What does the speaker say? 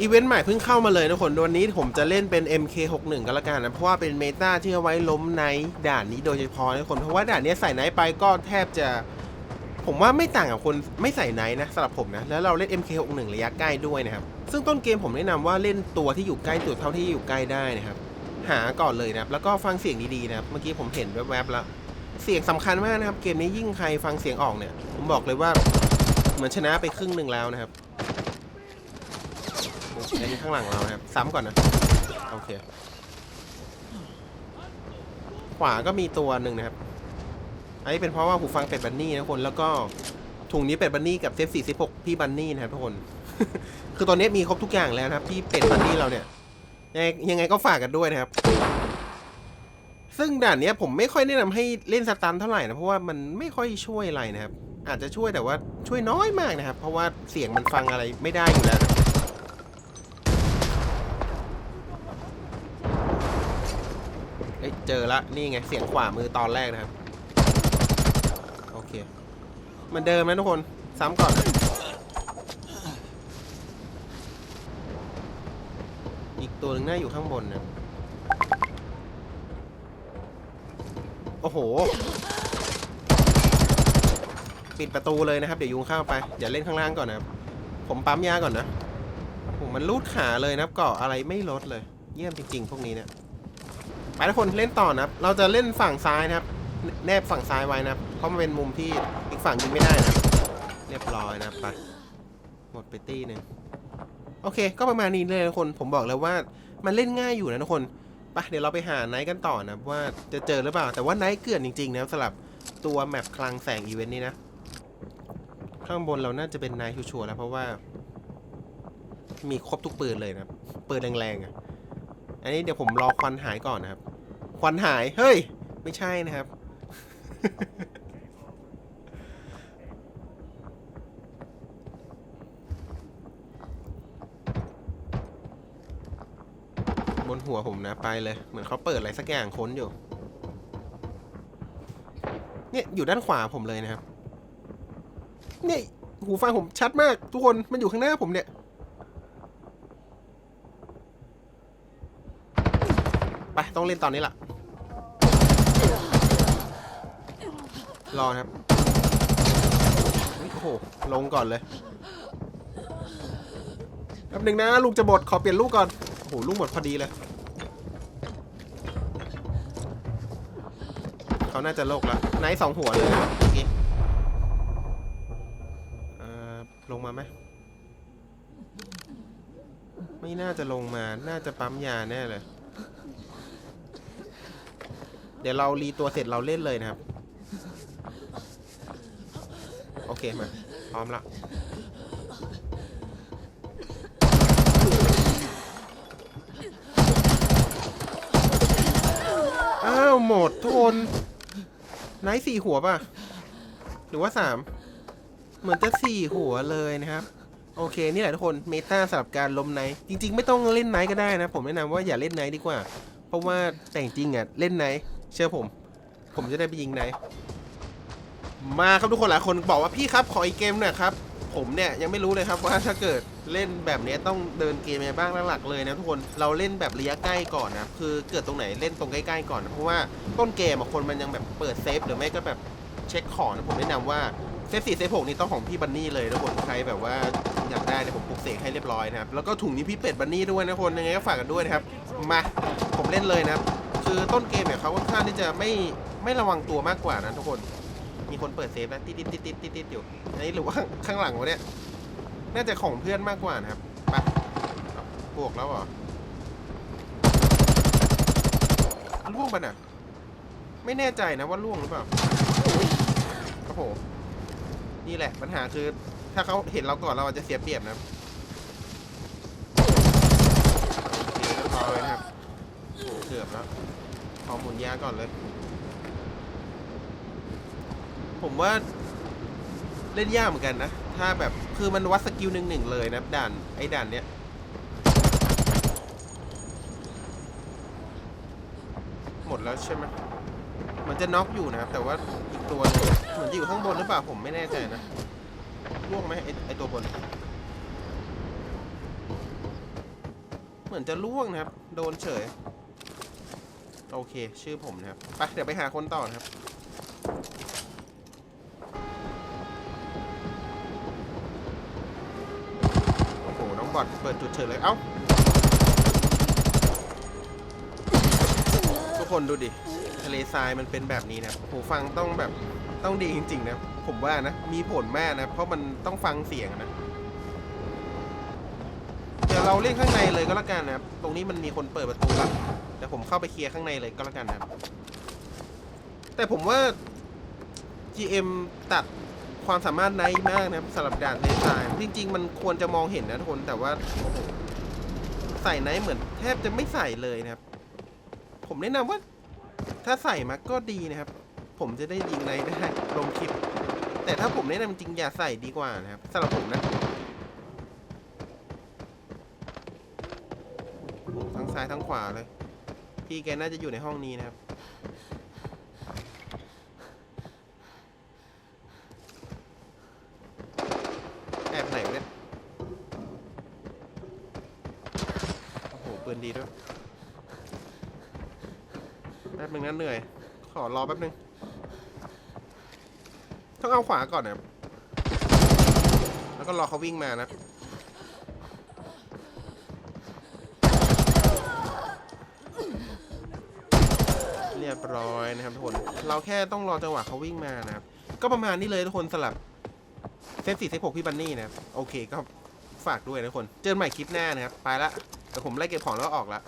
อีเวนต์ใหม่เพิ่งเข้ามาเลยทุกคนวันนี้ผมจะเล่นเป็น MK61 ก็แล้วกันนะ เพราะว่าเป็นเมตาที่เอาไว้ล้มไนท์ด่านนี้โดยเฉพาะนะคน เพราะว่าด่านนี้ใส่ไนท์ไปก็แทบจะ ผมว่าไม่ต่างกับคนไม่ใส่ไนท์นะสำหรับผมนะ แล้วเราเล่น MK61 ระยะใกล้ด้วยนะครับ ซึ่งต้นเกมผมแนะนำว่าเล่นตัวที่อยู่ใกล้จุดเท่าที่อยู่ใกล้ได้นะครับ หาก่อนเลยนะแล้วก็ฟังเสียงดีๆนะครับ เมื่อกี้ผมเห็นแวบๆแล้ว เสียงสำคัญมากนะครับ เกมนี้ยิ่งใครฟังเสียงออกเนี่ย ผมบอกเลยว่าเหมือนชนะไปครึ่งหนึ่งแล้วนะครับ อันนี้ข้างหลังเรานะครับ ซ้ำก่อนนะ โอเค ขวาก็มีตัวหนึ่งนะครับ อันนี้เป็นเพราะว่าหูฟังเป็ดบันนี่นะทุกคน แล้วก็ถุงนี้เป็ดบันนี่กับเซฟสี่สิบหกพี่บันนี่นะครับทุกคน คือตอนนี้มีครบทุกอย่างแล้วนะครับ พี่เป็ดบันนี่เราเนี่ย ยังไงยังไงก็ฝากกันด้วยนะครับ ซึ่งด่านเนี้ยผมไม่ค่อยแนะนำให้เล่นสตันเท่าไหร่นะ เพราะว่ามันไม่ค่อยช่วยอะไรนะครับ อาจจะช่วยแต่ว่าช่วยน้อยมากนะครับ เพราะว่าเสียงมันฟังอะไรไม่ได้อยู่แล้วนะ เอ้ยเจอละนี่ไงเสียงขวามือตอนแรกนะครับ โอเคเหมันเดิมนะทุกคน ซ้ำก่อน อีกตัวหนึ่งน่าอยู่ข้างบนนะ โอ้โห ปิดประตูเลยนะครับ เดี๋ยวยุงเข้าไปเดี๋ยวเล่นข้างล่างก่อนนะครับ ผมปั๊มยาก่อนนะผมมันรูดขาเลยนะครับเกาะอะไรไม่ลดเลย เยี่ยมจริง ๆ พวกนี้เนี่ย ไปทุกคนเล่นต่อนะครับ เราจะเล่นฝั่งซ้ายนะครับ แนบฝั่งซ้ายไว้นะครับ เพราะมันเป็นมุมที่อีกฝั่งยิงไม่ได้นะครับเรียบร้อยนะครับไปหมดไปตีหนึ่งโอเค ก็ประมาณนี้เลยทุกคน ผมบอกแล้วว่ามันเล่นง่ายอยู่นะทุกคนไปเดี๋ยวเราไปหาไนท์กันต่อนะว่าจะเจอหรือเปล่า แต่ว่าไนท์เกือนจริงๆนะสำหรับตัวแมปคลังแสงอีเวนต์นี้นะ ข้างบนเราน่าจะเป็นไนท์ชัวร์ๆแล้วเพราะว่า มีครบทุกปืนเลยนะปืนแรงๆอะ อันนี้เดี๋ยวผมรอควันหายก่อนนะครับ ควันหาย เฮ้ย ไม่ใช่นะครับ บนหัวผมนะ ไปเลย เหมือนเขาเปิดอะไรสักอย่างค้นอยู่ เนี่ย อยู่ด้านขวาผมเลยนะครับ เนี่ยหูฟังผมชัดมาก ทุกคน มันอยู่ข้างหน้าผมเนี่ย ไป ต้องเล่นตอนนี้ล่ะ รอครับ โอ้โห ลงก่อนเลยแป๊บหนึ่งนะ ลูกจะหมดขอเปลี่ยนลูกก่อน โอ้โห ลูกหมดพอดีเลย เขาน่าจะโลกแล้วไนท์สองหัวเลยนะเมื่อกี้ลงมาไหมไม่น่าจะลงมา น่าจะปั๊มยาแน่เลย เดี๋ยวเรารีตัวเสร็จเราเล่นเลยนะครับ โอเคมา พร้อมละอ้าว หมดทุกคนไนท์สี่หัวป่ะ หรือว่าสามเหมือนจะสี่หัวเลยนะครับ โอเค นี่แหละทุกคนเมตาสำหรับการล้มไนท์จริง ๆ ไม่ต้องเล่นไนท์ก็ได้นะ ผมแนะนำว่าอย่าเล่นไนท์ดีกว่า เพราะว่าแต่จริงอะ เล่นไนท์ เชื่อผม ผมจะได้ไปยิงไหน มาครับทุกคนหลายคนบอกว่าพี่ครับขออีกเกมหน่อยครับ ผมเนี่ยยังไม่รู้เลยครับว่าถ้าเกิดเล่นแบบนี้ต้องเดินเกมยังไงบ้างหลักๆเลยนะทุกคนเราเล่นแบบระยะใกล้ก่อนนะคือเกิดตรงไหนเล่นตรงใกล้ๆก่อนนะเพราะว่าต้นเกมคนมันยังแบบเปิดเซฟหรือไม่ก็แบบเช็คของนะผมแนะนำว่าเซฟสี่เซฟหกนี่ต้องของพี่บันนี่เลยนะทุกคนใครแบบว่าอยากได้เนี่ยผมปลุกเสกให้เรียบร้อยนะครับแล้วก็ถุงนี้พี่เป็ดบันนี่ด้วยนะคนยังไงก็ฝากกันด้วยนะครับมาผมเล่นเลยนะครับ คือต้นเกมเนี่ยเขาค่อนข้างที่จะไม่ไม่ระวังตัวมากกว่านะทุกคน มีคนเปิดเซฟนะติดติดติดติดติดติดอยู่อันนี้หรือว่าข้างหลังวะเนี่ยน่าจะของเพื่อนมากกว่านะครับไปบวกแล้วเหรอล่วงปะน่ะไม่แน่ใจนะว่าล่วงหรือเปล่าโอ้โหนี่แหละปัญหาคือ ถ้าเขาเห็นเราก่อนเราอาจจะเสียเปรียบนะโอเคเรียบร้อยนะครับเกือบแล้ว อหมุนยาก่อนเลย ผมว่าเล่นยากเหมือนกันนะ ถ้าแบบคือมันวัดสกิลหนึ่งหนึ่งเลยนะด่านไอ้ด่านเนี้ยหมดแล้วใช่ไหมมันจะน็อกอยู่นะครับ แต่ว่าอีกตัวเหมือนจะอยู่ข้างบนหรือเปล่าผมไม่แน่ใจนะล่วงไหมไอไอตัวบน เหมือนจะล่วงนะครับ โดนเฉย โอเค ชื่อผมนะครับ ไป เดี๋ยวไปหาคนต่อนะครับ โอ้โห น้องบอดเปิดจุดเฉยเลย เอ้า ทุกคนดูดิ ทะเลทรายมันเป็นแบบนี้นะหูฟังต้องแบบ ต้องดีจริง ๆ นะ ผมว่านะ มีผลมากนะ เพราะมันต้องฟังเสียงนะ เดี๋ยวเราเล่นข้างในเลยก็แล้วกันนะครับ ตรงนี้มันมีคนเปิดประตูแล้วเดี๋ยวผมเข้าไปเคลียร์ข้างในเลยก็แล้วกันนะครับ แต่ผมว่า GM ตัดความสามารถไนท์มากนะครับสำหรับด่านเลนซ้ายจริง ๆ มันควรจะมองเห็นนะทุกคนแต่ว่าใส่ไนท์เหมือนแทบจะไม่ใส่เลยนะครับ ผมแนะนำว่า ถ้าใส่มาก็ดีนะครับ ผมจะได้ยิงไนท์ได้ลงคลิป แต่ถ้าผมแนะนำจริงอย่าใส่ดีกว่านะครับสำหรับผมนะ ซ้ายทั้งขวาเลย พี่แกน่าจะอยู่ในห้องนี้นะครับ แอบไหนวะเนี่ย โอ้โหปืนดีด้วย แป๊บนึงนะเหนื่อย ขอรอแป๊บนึง ต้องเอาขวาก่อนนะครับ แล้วก็รอเขาวิ่งมานะ เรียบร้อยนะครับทุกคน เราแค่ต้องรอจังหวะเขาวิ่งมานะครับ ก็ประมาณนี้เลยทุกคนสลับเซตสี่เซตหกพี่บันนี่นะครับ โอเคก็ฝากด้วยนะทุกคน เจอกันใหม่คลิปหน้านะครับ ไปละแต่ผมไล่เก็บของแล้วออกละ